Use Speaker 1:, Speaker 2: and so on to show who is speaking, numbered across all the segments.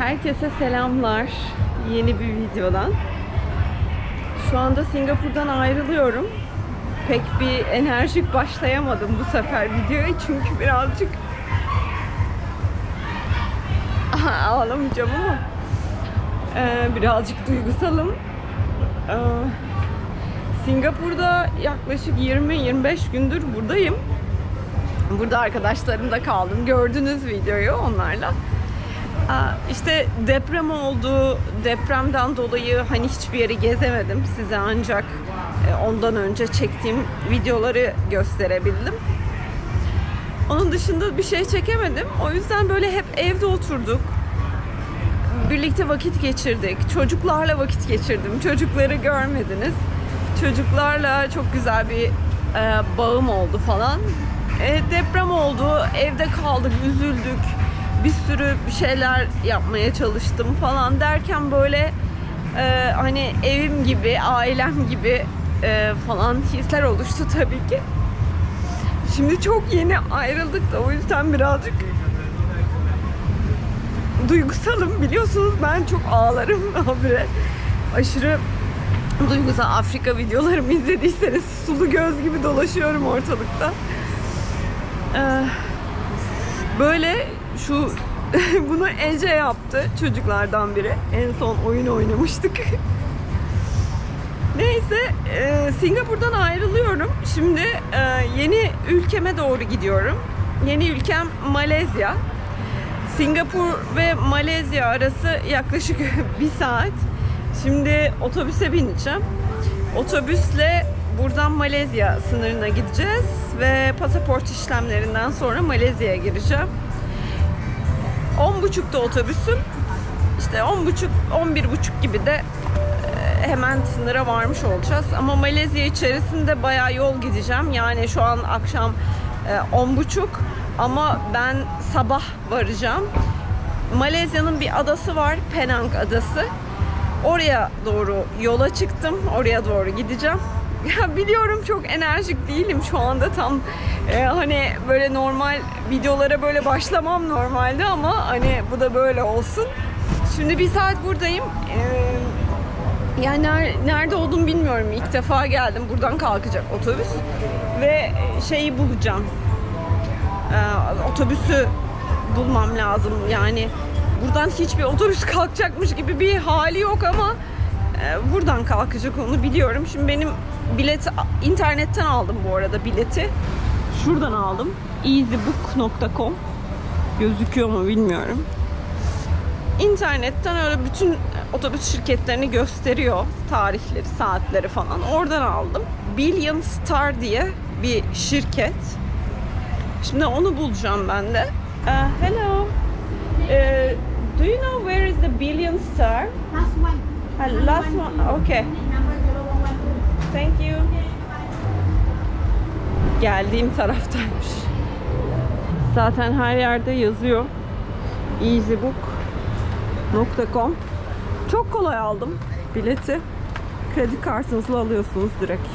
Speaker 1: Herkese selamlar yeni bir videodan. Şu anda Singapur'dan ayrılıyorum. Pek bir enerjik başlayamadım bu sefer videoya çünkü birazcık ağlamayacağım ama e, birazcık duygusalım. E, Singapur'da yaklaşık 20-25 gündür buradayım. Burada arkadaşlarımda kaldım. Gördünüz videoyu onlarla. İşte deprem oldu. Depremden dolayı hani hiçbir yeri gezemedim. Size ancak e, ondan önce çektiğim videoları gösterebildim. Onun dışında bir şey çekemedim. O yüzden böyle hep evde oturduk. Birlikte vakit geçirdik. Çocuklarla vakit geçirdim. Çocukları görmediniz. Çocuklarla çok güzel bir e, bağım oldu falan. E, deprem oldu. Evde kaldık, üzüldük. Bir sürü bir şeyler yapmaya çalıştım falan derken böyle e, hani evim gibi, ailem gibi e, falan hisler oluştu tabii ki. Şimdi çok yeni ayrıldık da o yüzden birazcık duygusalım. Biliyorsunuz ben çok ağlarım habire. Aşırı duygusal Afrika videolarımı izlediyseniz sulu göz gibi dolaşıyorum ortalıkta. Ee, böyle şu bunu Ece yaptı çocuklardan biri. En son oyun oynamıştık. Neyse e, Singapur'dan ayrılıyorum. Şimdi e, yeni ülkeme doğru gidiyorum. Yeni ülkem Malezya. Singapur ve Malezya arası yaklaşık bir saat. Şimdi otobüse bineceğim. Otobüsle buradan Malezya sınırına gideceğiz ve pasaport işlemlerinden sonra Malezya'ya gireceğim. 10.30'da otobüsüm. İşte 10.30 11.30 gibi de e, hemen sınıra varmış olacağız. Ama Malezya içerisinde bayağı yol gideceğim. Yani şu an akşam e, 10.30 ama ben sabah varacağım. Malezya'nın bir adası var, Penang adası. Oraya doğru yola çıktım. Oraya doğru gideceğim. Ya biliyorum çok enerjik değilim şu anda tam e, hani böyle normal videolara böyle başlamam normalde ama hani bu da böyle olsun. Şimdi bir saat buradayım. Ee, yani ner- nerede olduğumu bilmiyorum. İlk defa geldim. Buradan kalkacak otobüs. Ve şeyi bulacağım. Ee, otobüsü bulmam lazım. Yani buradan hiçbir otobüs kalkacakmış gibi bir hali yok ama e, buradan kalkacak onu biliyorum. Şimdi benim bilet internetten aldım bu arada bileti. Şuradan aldım. easybook.com gözüküyor mu bilmiyorum. İnternetten öyle bütün otobüs şirketlerini gösteriyor. Tarihleri, saatleri falan. Oradan aldım. Billion Star diye bir şirket. Şimdi onu bulacağım ben de. Uh, hello. Uh, do you know where is the Billion Star?
Speaker 2: Last one.
Speaker 1: Uh, last one. Okay.
Speaker 2: Number 011.
Speaker 1: Thank you. Geldiğim taraftaymış. Zaten her yerde yazıyor. easybook.com Çok kolay aldım bileti. Kredi kartınızla alıyorsunuz direkt.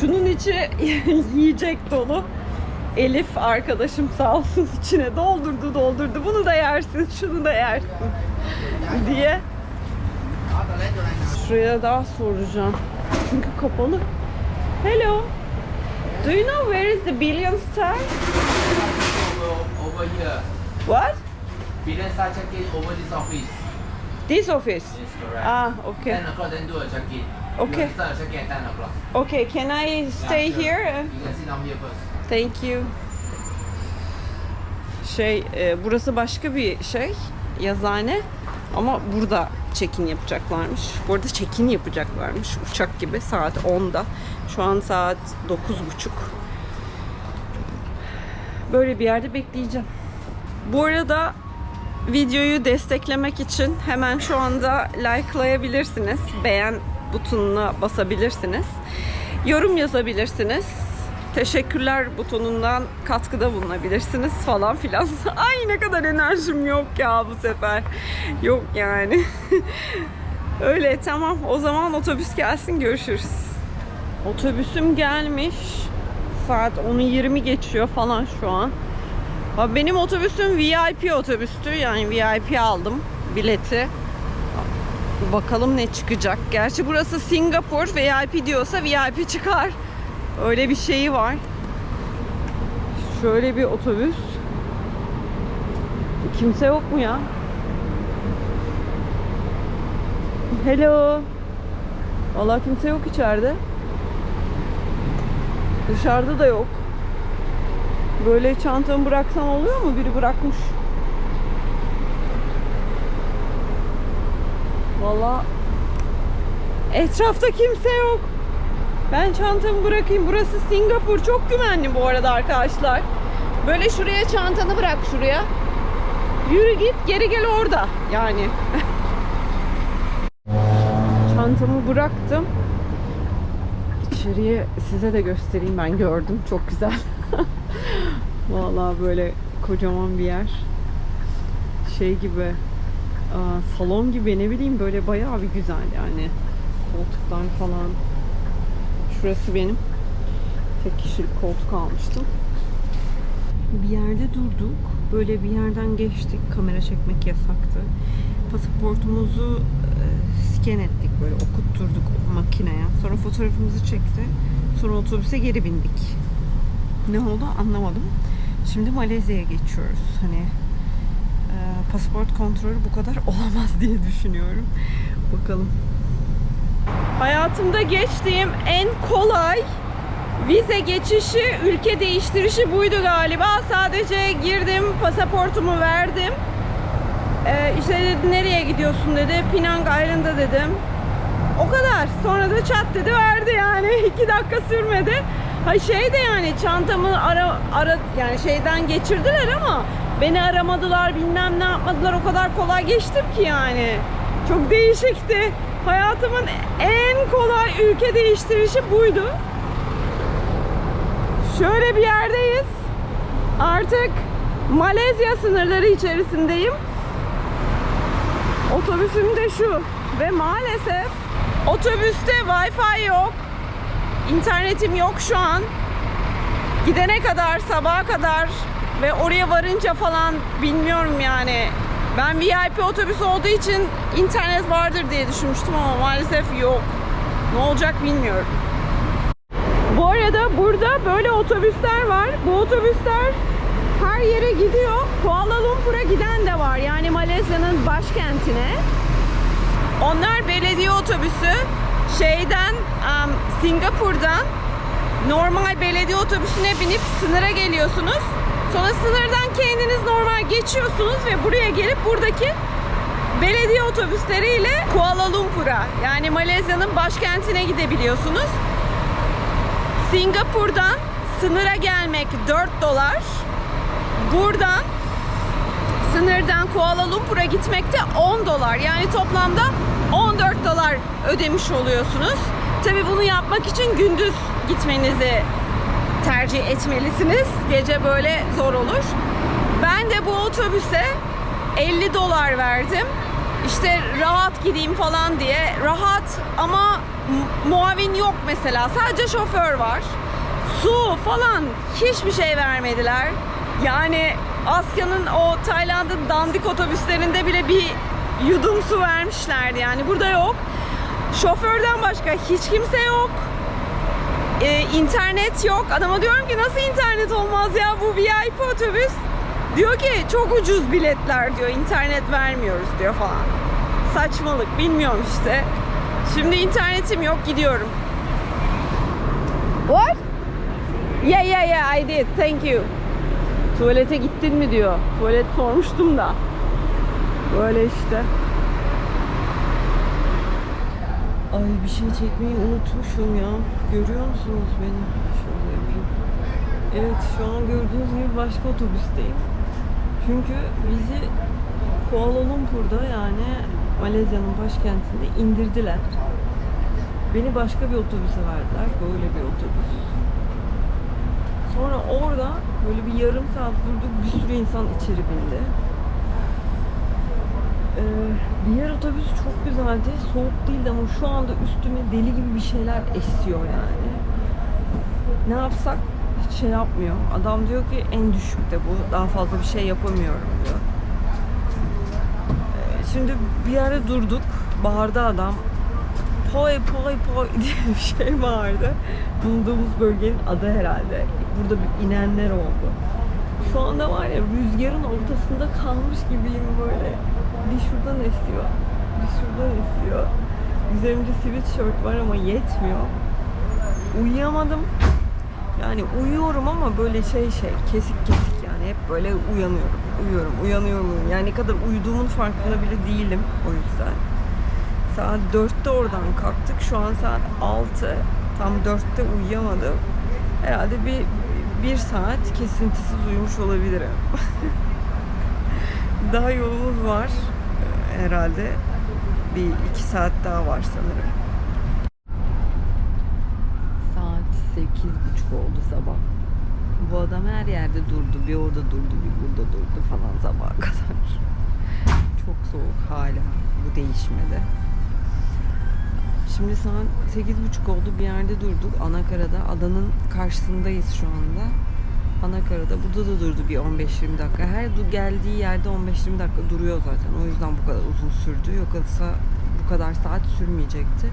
Speaker 1: Şunun içi yiyecek dolu. Elif arkadaşım sağ olsun içine doldurdu doldurdu. Bunu da yersin, şunu da yersin diye. Şuraya daha soracağım. Çünkü kapalı. Hello. Do you know where is the Billion Star?
Speaker 3: over, here.
Speaker 1: What?
Speaker 3: Billion Star check-in over this office.
Speaker 1: This office.
Speaker 3: Yes, correct.
Speaker 1: Ah, okay.
Speaker 3: 10 o'clock then do a check-in.
Speaker 1: Okay.
Speaker 3: You start check-in at 10 o'clock.
Speaker 1: Okay, can I stay
Speaker 3: Yeah, sure.
Speaker 1: here?
Speaker 3: You can sit down here first.
Speaker 1: Thank you. Şey, e, burası başka bir şey, yazıhane. Ama burada check-in yapacaklarmış. Bu arada check-in yapacaklarmış uçak gibi saat 10'da. Şu an saat 9.30. Böyle bir yerde bekleyeceğim. Bu arada videoyu desteklemek için hemen şu anda likelayabilirsiniz. Beğen butonuna basabilirsiniz. Yorum yazabilirsiniz. Teşekkürler butonundan katkıda bulunabilirsiniz falan filan. Ay ne kadar enerjim yok ya bu sefer. Yok yani. Öyle tamam o zaman otobüs gelsin görüşürüz. Otobüsüm gelmiş. Saat 10'u 20 geçiyor falan şu an. Benim otobüsüm VIP otobüstü. Yani VIP aldım bileti. Bakalım ne çıkacak. Gerçi burası Singapur. VIP diyorsa VIP çıkar. Öyle bir şeyi var. Şöyle bir otobüs. Kimse yok mu ya? Hello. Vallahi kimse yok içeride. Dışarıda da yok. Böyle çantamı bıraksam oluyor mu? Biri bırakmış. Vallahi etrafta kimse yok. Ben çantamı bırakayım. Burası Singapur. Çok güvenli bu arada arkadaşlar. Böyle şuraya çantanı bırak şuraya. Yürü git geri gel orada. Yani. Çantamı bıraktım. İçeriye size de göstereyim ben gördüm. Çok güzel. Vallahi böyle kocaman bir yer. Şey gibi salon gibi ne bileyim böyle bayağı bir güzel yani. Koltuklar falan. Şurası benim. Tek kişilik koltuk almıştım. Bir yerde durduk. Böyle bir yerden geçtik. Kamera çekmek yasaktı. Pasaportumuzu e, scan ettik böyle okutturduk makineye. Sonra fotoğrafımızı çekti. Sonra otobüse geri bindik. Ne oldu anlamadım. Şimdi Malezya'ya geçiyoruz. Hani e, pasaport kontrolü bu kadar olamaz diye düşünüyorum. Bakalım. Hayatımda geçtiğim en kolay vize geçişi, ülke değiştirişi buydu galiba. Sadece girdim, pasaportumu verdim. Ee, işte dedi nereye gidiyorsun dedi. Penang Island'a dedim. O kadar. Sonra da çat dedi verdi yani. iki dakika sürmedi. Ha şey de yani çantamı ara, ara yani şeyden geçirdiler ama beni aramadılar bilmem ne yapmadılar o kadar kolay geçtim ki yani. Çok değişikti. Hayatımın en kolay ülke değiştirişi buydu. Şöyle bir yerdeyiz. Artık Malezya sınırları içerisindeyim. Otobüsüm de şu. Ve maalesef otobüste Wi-Fi yok. İnternetim yok şu an. Gidene kadar, sabaha kadar ve oraya varınca falan bilmiyorum yani. Ben VIP otobüs olduğu için internet vardır diye düşünmüştüm ama maalesef yok. Ne olacak bilmiyorum. Bu arada burada böyle otobüsler var. Bu otobüsler her yere gidiyor. Kuala Lumpur'a giden de var. Yani Malezya'nın başkentine. Onlar belediye otobüsü. Şeyden, um, Singapur'dan normal belediye otobüsüne binip sınıra geliyorsunuz. Sonra sınırdan kendiniz normal geçiyorsunuz ve buraya gelip buradaki belediye otobüsleriyle Kuala Lumpur'a yani Malezya'nın başkentine gidebiliyorsunuz. Singapur'dan sınıra gelmek 4 dolar. Buradan sınırdan Kuala Lumpur'a gitmek de 10 dolar. Yani toplamda 14 dolar ödemiş oluyorsunuz. Tabii bunu yapmak için gündüz gitmenizi tercih etmelisiniz. Gece böyle zor olur. Ben de bu otobüse 50 dolar verdim. İşte rahat gideyim falan diye. Rahat ama mu- muavin yok mesela. Sadece şoför var. Su falan hiçbir şey vermediler. Yani Asya'nın o Tayland'ın dandik otobüslerinde bile bir yudum su vermişlerdi. Yani burada yok. Şoförden başka hiç kimse yok. Ee, internet yok. Adama diyorum ki nasıl internet olmaz ya bu VIP otobüs. Diyor ki çok ucuz biletler diyor. internet vermiyoruz diyor falan. Saçmalık bilmiyorum işte. Şimdi internetim yok gidiyorum. What? Yeah yeah yeah I did. Thank you. Tuvalete gittin mi diyor. Tuvalet sormuştum da. Böyle işte. Ay bir şey çekmeyi unutmuşum ya. Görüyor musunuz beni? Şöyle yapayım. Evet şu an gördüğünüz gibi başka otobüsteyim. Çünkü bizi Kuala Lumpur'da yani Malezya'nın başkentinde indirdiler. Beni başka bir otobüse verdiler. Böyle bir otobüs. Sonra orada böyle bir yarım saat durduk. Bir sürü insan içeri bindi. Ee, diğer otobüs çok güzeldi. Soğuk değildi ama şu anda üstüme deli gibi bir şeyler esiyor yani. Ne yapsak hiç şey yapmıyor. Adam diyor ki en düşükte bu. Daha fazla bir şey yapamıyorum diyor. Ee, Şimdi bir yere durduk. Baharda adam poy poy poy diye bir şey vardı. Bulunduğumuz bölgenin adı herhalde. Burada bir inenler oldu. Şu anda var ya rüzgarın ortasında kalmış gibiyim böyle. Bir şuradan esiyor, bir şuradan esiyor. Üzerimde sweatshirt var ama yetmiyor. Uyuyamadım. Yani uyuyorum ama böyle şey şey kesik kesik yani hep böyle uyanıyorum. Uyuyorum, uyanıyorum. Yani ne kadar uyuduğumun farkında bile değilim o yüzden. Saat 4'te oradan kalktık. Şu an saat 6. Tam 4'te uyuyamadım. Herhalde bir bir saat kesintisiz uyumuş olabilirim. daha yolumuz var herhalde. Bir iki saat daha var sanırım. Saat sekiz buçuk oldu sabah. Bu adam her yerde durdu. Bir orada durdu, bir burada durdu falan sabaha kadar. Çok soğuk hala. Bu değişmedi. Şimdi saat sekiz buçuk oldu. Bir yerde durduk. Anakara'da. Adanın karşısındayız şu anda. Anakara'da. Burada da durdu bir 15-20 dakika. Her geldiği yerde 15-20 dakika duruyor zaten. O yüzden bu kadar uzun sürdü. Yoksa bu kadar saat sürmeyecekti.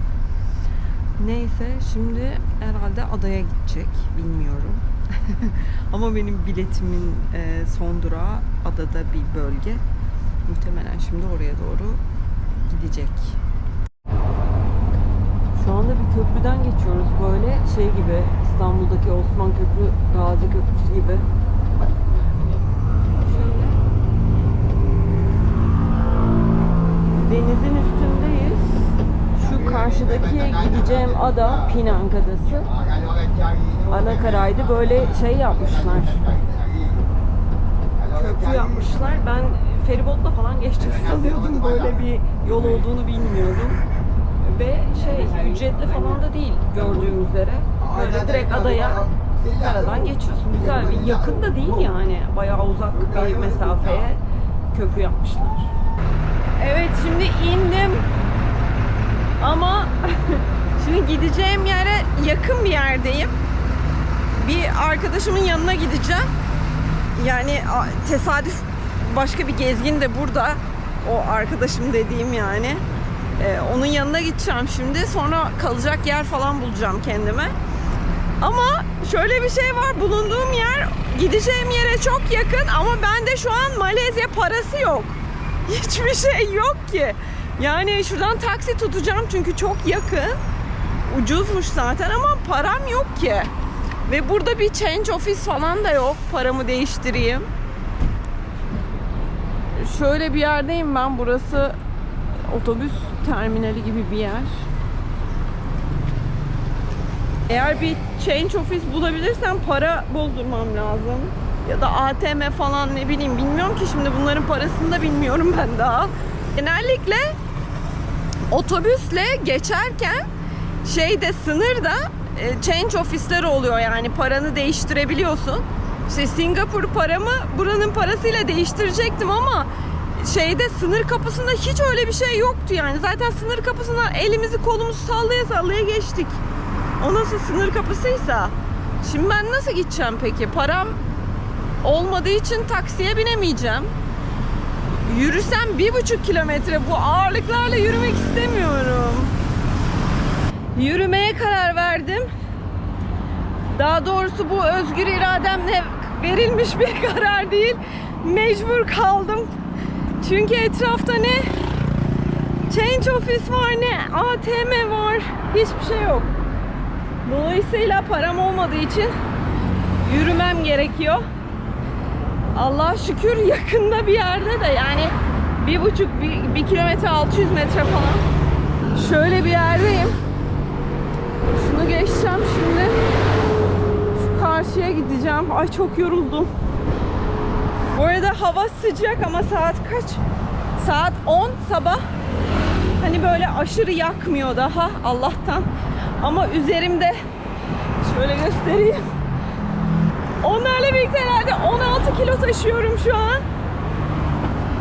Speaker 1: Neyse şimdi herhalde adaya gidecek. Bilmiyorum. Ama benim biletimin e, son durağı adada bir bölge. Muhtemelen şimdi oraya doğru gidecek. Şu anda bir köprüden geçiyoruz böyle şey gibi İstanbul'daki Osman Köprü, Gazi Köprüsü gibi. Şöyle. Denizin üstündeyiz. Şu karşıdaki gideceğim ada Pinang Adası. Anakaraydı böyle şey yapmışlar. Köprü yapmışlar. Ben feribotla falan geçeceğiz sanıyordum. Böyle bir yol olduğunu bilmiyordum. Ve şey ücretli falan da değil gördüğüm üzere. Böyle direkt adaya karadan geçiyorsun. Güzel bir yakın da değil yani. Bayağı uzak bir mesafeye köprü yapmışlar. Evet şimdi indim. Ama şimdi gideceğim yere yakın bir yerdeyim. Bir arkadaşımın yanına gideceğim. Yani tesadüf başka bir gezgin de burada. O arkadaşım dediğim yani. Ee, onun yanına gideceğim şimdi. Sonra kalacak yer falan bulacağım kendime. Ama şöyle bir şey var. Bulunduğum yer gideceğim yere çok yakın ama bende şu an Malezya parası yok. Hiçbir şey yok ki. Yani şuradan taksi tutacağım çünkü çok yakın. Ucuzmuş zaten ama param yok ki. Ve burada bir change office falan da yok. Paramı değiştireyim. Şöyle bir yerdeyim ben. Burası otobüs terminali gibi bir yer. Eğer bir change office bulabilirsem para bozdurmam lazım. Ya da ATM falan ne bileyim bilmiyorum ki şimdi bunların parasını da bilmiyorum ben daha. Genellikle otobüsle geçerken şeyde sınırda e, change ofisleri oluyor yani paranı değiştirebiliyorsun. İşte Singapur paramı buranın parasıyla değiştirecektim ama şeyde sınır kapısında hiç öyle bir şey yoktu yani. Zaten sınır kapısına elimizi kolumuzu sallaya sallaya geçtik. O nasıl sınır kapısıysa. Şimdi ben nasıl gideceğim peki? Param olmadığı için taksiye binemeyeceğim. Yürüsem bir buçuk kilometre bu ağırlıklarla yürümek istemiyorum. Yürümeye karar verdim. Daha doğrusu bu özgür irademle verilmiş bir karar değil. Mecbur kaldım. Çünkü etrafta ne change office var ne ATM var. Hiçbir şey yok. Dolayısıyla param olmadığı için yürümem gerekiyor. Allah şükür yakında bir yerde de yani bir buçuk bir, bir kilometre 600 metre falan. Şöyle bir yerdeyim. Şunu geçeceğim şimdi. Şu karşıya gideceğim. Ay çok yoruldum. Bu arada hava sıcak ama saat kaç? Saat 10 sabah. Hani böyle aşırı yakmıyor daha Allah'tan. Ama üzerimde şöyle göstereyim. Onlarla birlikte herhalde 16 kilo taşıyorum şu an.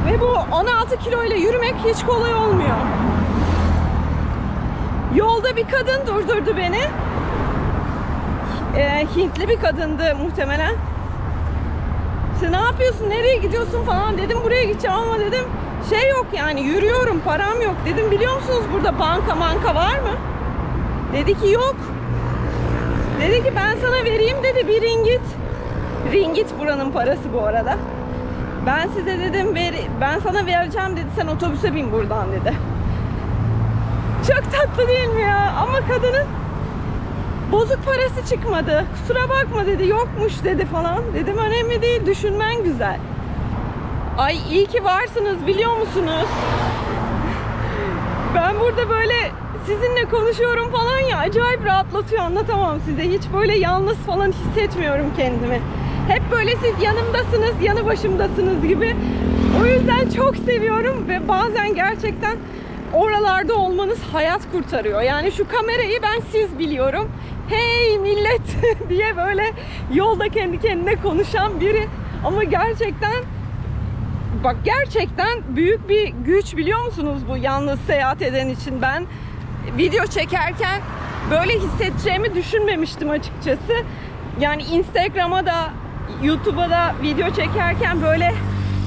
Speaker 1: Ve bu 16 kilo ile yürümek hiç kolay olmuyor. Yolda bir kadın durdurdu beni. Ee, Hintli bir kadındı muhtemelen. İşte ne yapıyorsun, nereye gidiyorsun falan dedim. Buraya gideceğim ama dedim şey yok yani yürüyorum, param yok. Dedim biliyor musunuz burada banka manka var mı? Dedi ki yok. Dedi ki ben sana vereyim dedi bir ringit. Ringit buranın parası bu arada. Ben size dedim ver, ben sana vereceğim dedi sen otobüse bin buradan dedi. Çok tatlı değil mi ya? Ama kadının bozuk parası çıkmadı. Kusura bakma dedi yokmuş dedi falan. Dedim önemli değil düşünmen güzel. Ay iyi ki varsınız biliyor musunuz? Ben burada böyle sizinle konuşuyorum falan ya acayip rahatlatıyor anlatamam size. Hiç böyle yalnız falan hissetmiyorum kendimi. Hep böyle siz yanımdasınız, yanı başımdasınız gibi. O yüzden çok seviyorum ve bazen gerçekten oralarda olmanız hayat kurtarıyor. Yani şu kamerayı ben siz biliyorum. Hey millet diye böyle yolda kendi kendine konuşan biri. Ama gerçekten bak gerçekten büyük bir güç biliyor musunuz bu yalnız seyahat eden için ben video çekerken böyle hissedeceğimi düşünmemiştim açıkçası. Yani Instagram'a da YouTube'a da video çekerken böyle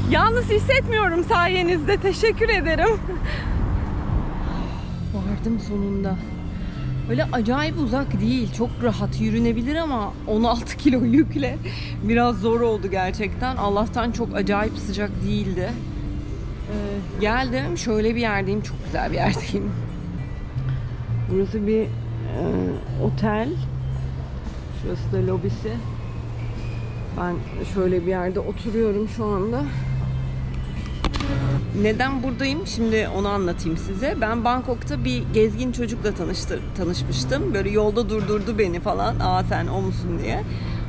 Speaker 1: yalnız hissetmiyorum sayenizde. Teşekkür ederim. Vardım sonunda. Öyle acayip uzak değil. Çok rahat yürünebilir ama 16 kilo yükle biraz zor oldu gerçekten. Allah'tan çok acayip sıcak değildi. Ee, geldim. Şöyle bir yerdeyim. Çok güzel bir yerdeyim. Burası bir e, otel. Şurası da lobisi. Ben şöyle bir yerde oturuyorum şu anda. Neden buradayım? Şimdi onu anlatayım size. Ben Bangkok'ta bir gezgin çocukla tanıştı, tanışmıştım. Böyle yolda durdurdu beni falan. Aa sen o musun diye.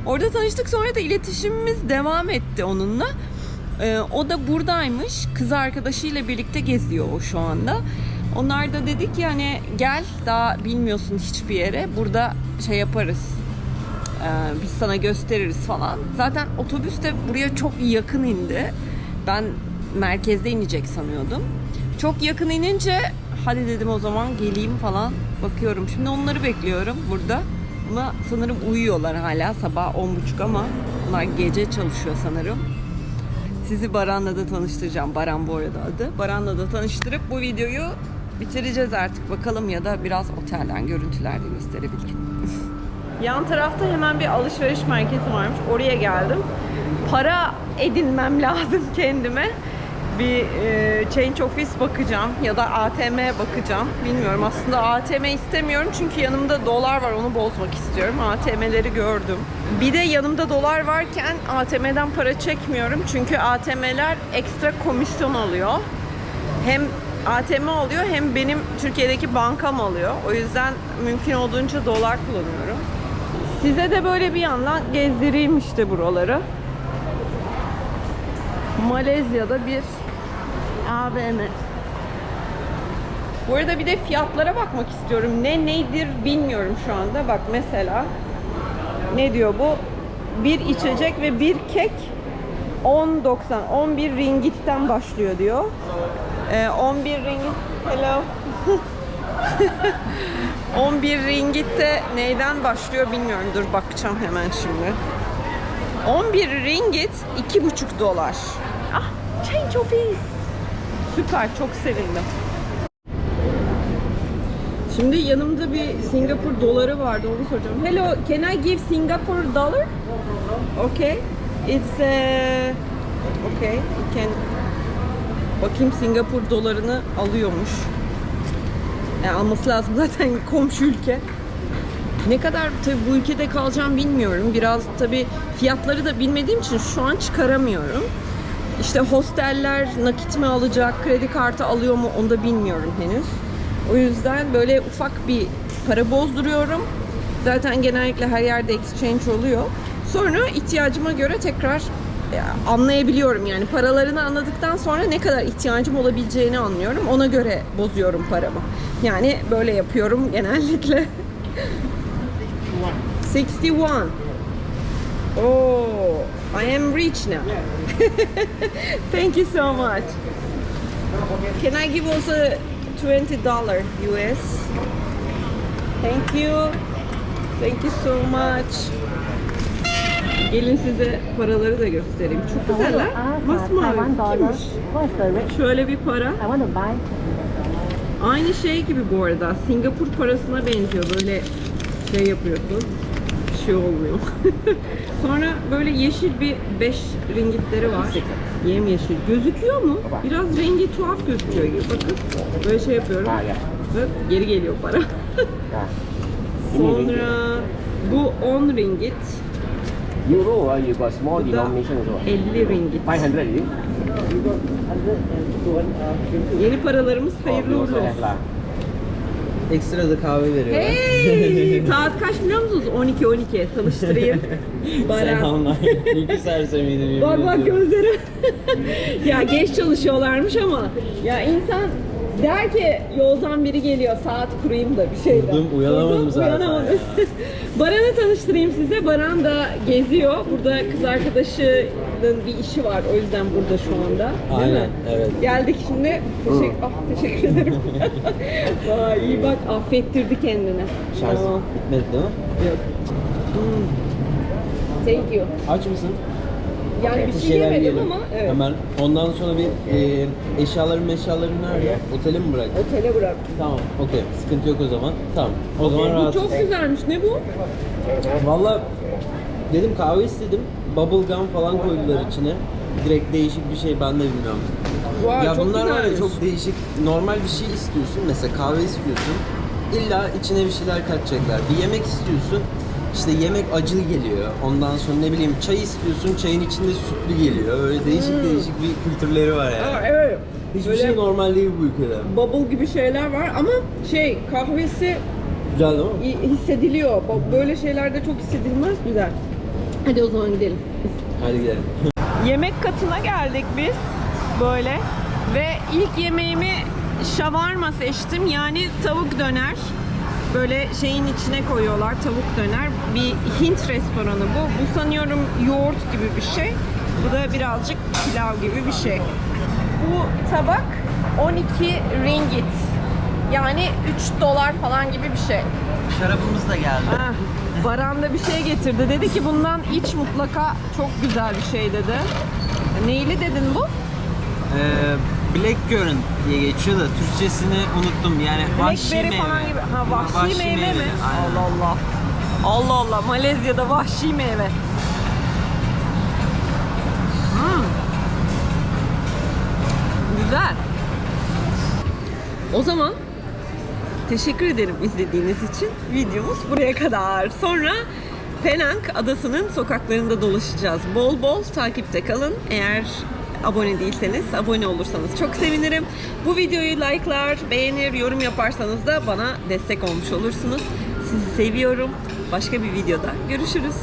Speaker 1: Orada tanıştık sonra da iletişimimiz devam etti onunla. Ee, o da buradaymış. Kız arkadaşıyla birlikte geziyor o şu anda. Onlar da dedi ki hani gel daha bilmiyorsun hiçbir yere. Burada şey yaparız. Ee, biz sana gösteririz falan. Zaten otobüs de buraya çok yakın indi. Ben merkezde inecek sanıyordum. Çok yakın inince hadi dedim o zaman geleyim falan bakıyorum. Şimdi onları bekliyorum burada. Ama sanırım uyuyorlar hala sabah 10.30 ama bunlar gece çalışıyor sanırım. Sizi Baran'la da tanıştıracağım. Baran bu arada adı. Baran'la da tanıştırıp bu videoyu bitireceğiz artık. Bakalım ya da biraz otelden görüntüler de gösterebilirim. Yan tarafta hemen bir alışveriş merkezi varmış. Oraya geldim. Para edinmem lazım kendime. Bir e, change office bakacağım ya da ATM bakacağım. Bilmiyorum aslında ATM istemiyorum çünkü yanımda dolar var onu bozmak istiyorum. ATM'leri gördüm. Bir de yanımda dolar varken ATM'den para çekmiyorum çünkü ATM'ler ekstra komisyon alıyor. Hem ATM alıyor hem benim Türkiye'deki bankam alıyor. O yüzden mümkün olduğunca dolar kullanıyorum. Size de böyle bir yandan gezdireyim işte buraları. Malezya'da bir AVM. Bu arada bir de fiyatlara bakmak istiyorum. Ne nedir bilmiyorum şu anda. Bak mesela ne diyor bu? Bir içecek ve bir kek 10.90 11 ringitten başlıyor diyor. Ee, 11 ringgit hello 11 ringgit de neyden başlıyor bilmiyorum. Dur bakacağım hemen şimdi. 11 ringgit 2,5 dolar. Ah, change office. Süper, çok sevindim. Şimdi yanımda bir Singapur doları vardı, onu soracağım. Hello, can I give Singapore dollar? Okay. It's uh, okay. You can Bakayım Singapur dolarını alıyormuş. Yani alması lazım zaten komşu ülke. Ne kadar tabii bu ülkede kalacağım bilmiyorum. Biraz tabii fiyatları da bilmediğim için şu an çıkaramıyorum. İşte hosteller nakit mi alacak, kredi kartı alıyor mu onu da bilmiyorum henüz. O yüzden böyle ufak bir para bozduruyorum. Zaten genellikle her yerde exchange oluyor. Sonra ihtiyacıma göre tekrar e, anlayabiliyorum yani paralarını anladıktan sonra ne kadar ihtiyacım olabileceğini anlıyorum. Ona göre bozuyorum paramı. Yani böyle yapıyorum genellikle. 61. Oh, I am rich now. Thank you so much. Can I give also 20 dollar US? Thank you. Thank you so much. Gelin size paraları da göstereyim. Çok güzeller.
Speaker 2: ask
Speaker 1: Masmavi.
Speaker 2: Taiwan dollar.
Speaker 1: Kimmiş?
Speaker 2: What is the rate?
Speaker 1: Şöyle bir para. Aynı şey gibi bu arada. Singapur parasına benziyor. Böyle şey yapıyorsun. Şey olmuyor. Sonra böyle yeşil bir 5 ringitleri var. Yemyeşil. Gözüküyor mu? Biraz rengi tuhaf gözüküyor gibi. Bakın. Böyle şey yapıyorum. Ve geri geliyor para. Sonra bu 10 ringgit.
Speaker 4: Euro, uh, you got small denomination also.
Speaker 1: 50 ringgit.
Speaker 4: 500 is it?
Speaker 1: Yeni paralarımız
Speaker 4: Oh,
Speaker 1: hayırlı
Speaker 4: we
Speaker 1: uğurlu olsun.
Speaker 5: Ekstra da kahve veriyorlar.
Speaker 1: Hey! Saat kaç biliyor musunuz? 12 12. Tanıştırayım. Baran.
Speaker 5: Selamlar. İki sersemiydim
Speaker 1: Bak bak gözleri. ya geç çalışıyorlarmış ama ya insan der ki yoldan biri geliyor saat kurayım da bir şey de.
Speaker 5: Durdum, uyanamadım
Speaker 1: Durdum,
Speaker 5: zaten
Speaker 1: uyanamadım. Baran'ı tanıştırayım size. Baran da geziyor. Burada kız arkadaşının bir işi var. O yüzden burada şu anda. Değil
Speaker 5: Aynen,
Speaker 1: mi?
Speaker 5: evet.
Speaker 1: Geldik şimdi. Teşekkür, ah, teşekkür ederim. Aa, iyi bak affettirdi kendini.
Speaker 5: Şarj
Speaker 1: Tamam.
Speaker 5: bitmedi değil mi?
Speaker 1: Yok. Hmm. Thank you.
Speaker 5: Aç mısın?
Speaker 1: Yani bir şey yemedim
Speaker 5: yiyelim.
Speaker 1: ama evet.
Speaker 5: Hemen ondan sonra bir e, eşyalarım eşyalarım nerede? Otele mi bırak?
Speaker 1: Otele bırak.
Speaker 5: Tamam, okey. Sıkıntı yok o zaman. Tamam. O zaman
Speaker 1: Bu
Speaker 5: rahat.
Speaker 1: çok güzelmiş. Ne bu?
Speaker 5: Valla dedim kahve istedim. Bubble gum falan koydular içine. Direkt değişik bir şey ben de bilmiyorum.
Speaker 1: Vay,
Speaker 5: ya
Speaker 1: çok
Speaker 5: bunlar var ya
Speaker 1: güzelmiş.
Speaker 5: çok değişik. Normal bir şey istiyorsun. Mesela kahve istiyorsun. İlla içine bir şeyler katacaklar. Bir yemek istiyorsun. İşte yemek acılı geliyor. Ondan sonra ne bileyim çay istiyorsun. Çayın içinde sütlü geliyor. Öyle değişik değişik bir kültürleri var yani.
Speaker 1: Aa, evet.
Speaker 5: Hiçbir
Speaker 1: Böyle
Speaker 5: şey normal değil bu ülkede.
Speaker 1: bubble gibi şeyler var ama şey kahvesi
Speaker 5: Güzel değil mi?
Speaker 1: i- hissediliyor. Böyle şeylerde çok hissedilmez. Güzel. Hadi o zaman gidelim.
Speaker 5: Hadi gidelim.
Speaker 1: Yemek katına geldik biz böyle ve ilk yemeğimi şavarma seçtim yani tavuk döner. Böyle şeyin içine koyuyorlar tavuk döner. Bir Hint restoranı bu. Bu sanıyorum yoğurt gibi bir şey. Bu da birazcık pilav gibi bir şey. Bu tabak 12 ringgit. Yani 3 dolar falan gibi bir şey.
Speaker 5: Şarabımız da geldi.
Speaker 1: Ah, Baran da bir şey getirdi. Dedi ki bundan iç mutlaka çok güzel bir şey dedi. Neyli dedin bu?
Speaker 5: Ee, Blackcurrant diye geçiyor da Türkçesini unuttum. Yani vahşi
Speaker 1: Blackberry
Speaker 5: meyve.
Speaker 1: falan gibi. Ha vahşi, meyve, mi?
Speaker 5: Aynen.
Speaker 1: Allah Allah. Allah Allah. Malezya'da vahşi meyve. Hmm. Güzel. O zaman teşekkür ederim izlediğiniz için. Videomuz buraya kadar. Sonra Penang adasının sokaklarında dolaşacağız. Bol bol takipte kalın. Eğer abone değilseniz abone olursanız çok sevinirim. Bu videoyu like'lar, beğenir, yorum yaparsanız da bana destek olmuş olursunuz. Sizi seviyorum. Başka bir videoda görüşürüz.